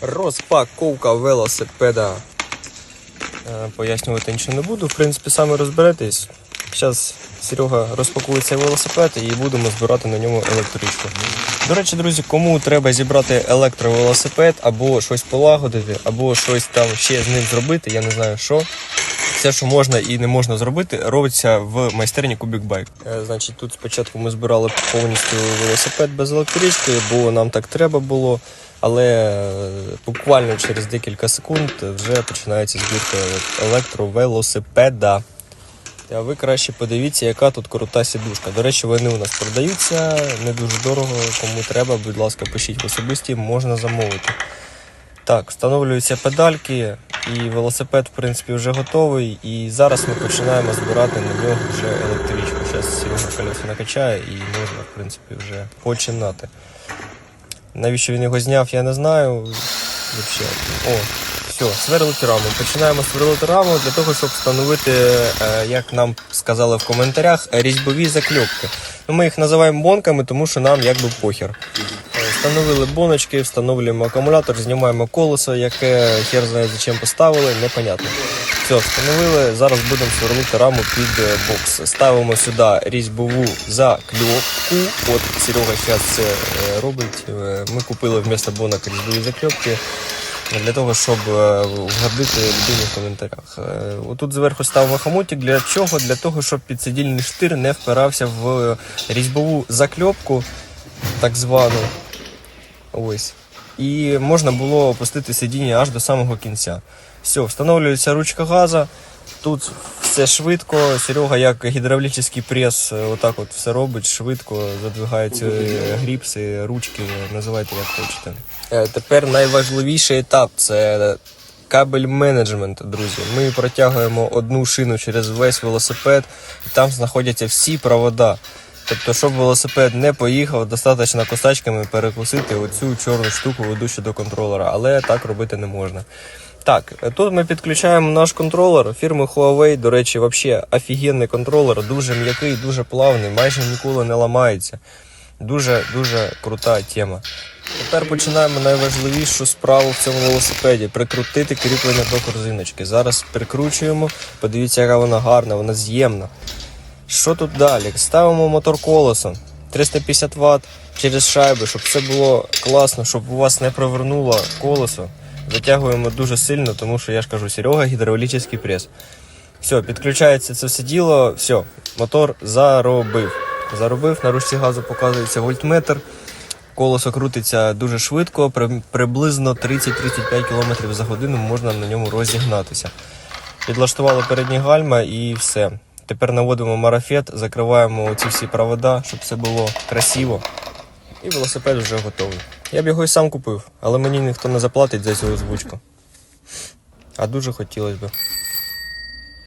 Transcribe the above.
Розпаковка велосипеда. Е, Пояснювати нічого не буду. В принципі, саме розберетесь. Зараз Серега розпакує цей велосипед і будемо збирати на ньому електричку. До речі, друзі, кому треба зібрати електровелосипед або щось полагодити, або щось там ще з ним зробити, я не знаю що. Все, що можна і не можна зробити, робиться в майстерні Kubik Bike. Е, Значить, тут спочатку ми збирали повністю велосипед без електрички, бо нам так треба було. Але е, буквально через декілька секунд вже починається збірка електровелосипеда. А ви краще подивіться, яка тут крута сідушка. До речі, вони у нас продаються не дуже дорого. Кому треба, будь ласка, пишіть в особисті, можна замовити. Так, встановлюються педальки, і велосипед, в принципі, вже готовий. І зараз ми починаємо збирати на нього вже електричку. Зараз Серега колеса накачає і можна, в принципі, вже починати. Навіщо він його зняв, я не знаю. Вообще. О, все, сверлити раму. Починаємо сверлити раму для того, щоб встановити, е, як нам сказали в коментарях, різьбові закльопки. Ну, ми їх називаємо бонками, тому що нам якби похер. Е, Встановили боночки, встановлюємо акумулятор, знімаємо колесо, яке хер знає зачем поставили, непонятно. Все, встановили. Зараз будемо сверлити раму під е, бокс. Ставимо сюди різьбову закльопку. От Серега зараз це е, робить. Ми купили вмісто бонок різьбові закльопки для того, щоб вгадити людині в коментарях. Отут зверху ставимо хомутик. Для чого? Для того, щоб підсидільний штир не впирався в різьбову закльопку, так звану. Ось. І можна було опустити сидіння аж до самого кінця. Все, встановлюється ручка газа. Тут все швидко. Серега, як гідравлічний прес, е, отак от все робить швидко, задвигаються е, гріпси, ручки, називайте як хочете. Е, Тепер найважливіший етап це кабель менеджмент, друзі. Ми протягуємо одну шину через весь велосипед, і там знаходяться всі провода. Тобто, щоб велосипед не поїхав, достатньо косачками перекусити оцю чорну штуку, ведучу до контролера, але так робити не можна. Так, тут ми підключаємо наш контролер фірми Huawei. До речі, взагалі офігенний контролер, дуже м'який, дуже плавний, майже ніколи не ламається. Дуже дуже крута тема. Тепер починаємо найважливішу справу в цьому велосипеді прикрутити кріплення до корзиночки. Зараз прикручуємо. Подивіться, яка вона гарна, вона з'ємна. Що тут далі? Ставимо мотор колесом 350 Вт через шайби, щоб все було класно, щоб у вас не провернуло колесо. Затягуємо дуже сильно, тому що я ж кажу, Серега гідравлічний прес. Все, підключається це все діло, все, мотор заробив. Заробив, на ручці газу показується вольтметр. Колесо крутиться дуже швидко, приблизно 30-35 км за годину можна на ньому розігнатися. Підлаштували передні гальма і все. Тепер наводимо марафет, закриваємо ці всі провода, щоб все було красиво. І велосипед вже готовий. Я б його і сам купив, але мені ніхто не заплатить за цю озвучку. А дуже хотілося б.